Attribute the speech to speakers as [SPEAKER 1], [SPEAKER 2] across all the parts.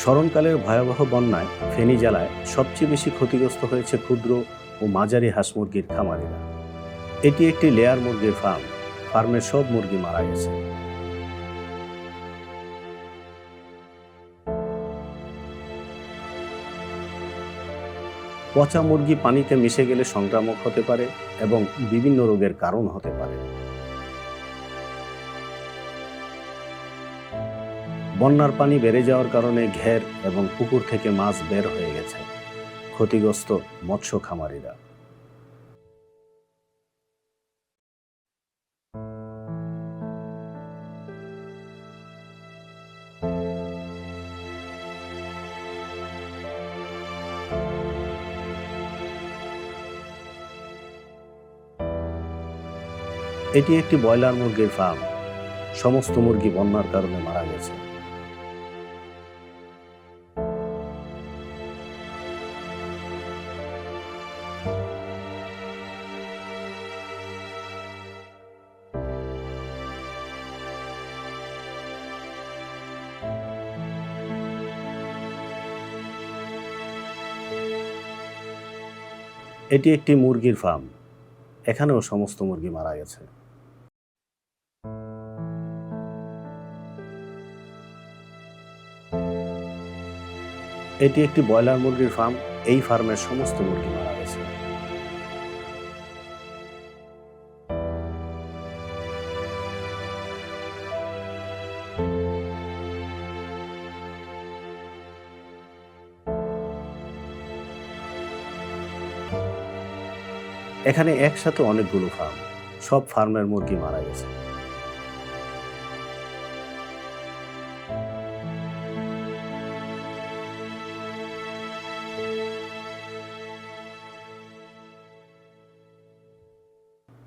[SPEAKER 1] স্মরণকালের ভয়াবহ বন্যায় ফেনী জেলায় সবচেয়ে বেশি ক্ষতিগ্রস্ত হয়েছে ক্ষুদ্র ও মাঝারি হাঁস মুরগির খামারিরা। এটি একটি লেয়ার মুরগির ফার্ম ফার্মের সব মুরগি মারা গেছে। পচা মুরগি পানিতে মিশে গেলে সংক্রামক হতে পারে এবং বিভিন্ন রোগের কারণ হতে পারে। বন্যার পানি বেড়ে যাওয়ার কারণে ঘের এবং পুকুর থেকে মাছ বের হয়ে গেছে। ক্ষতিগ্রস্ত মৎস্য খামারিরা। এটি একটি ব্রয়লার মুরগির ফার্ম সমস্ত মুরগি বন্যার কারণে মারা গেছে। এটি একটি মুরগির ফার্ম এখানেও সমস্ত মুরগি মারা গেছে। এটি একটি ব্রয়লার মুরগির ফার্ম এই ফার্মের সমস্ত মুরগি মারা এখানে একসাথে অনেকগুলো ফার্ম সব ফার্মের মুরগি মারা গেছে।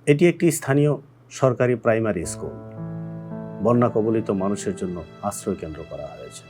[SPEAKER 1] এটি একটি স্থানীয় সরকারি প্রাইমারি স্কুল বন্যা কবলিত মানুষের জন্য আশ্রয় কেন্দ্র করা হয়েছে।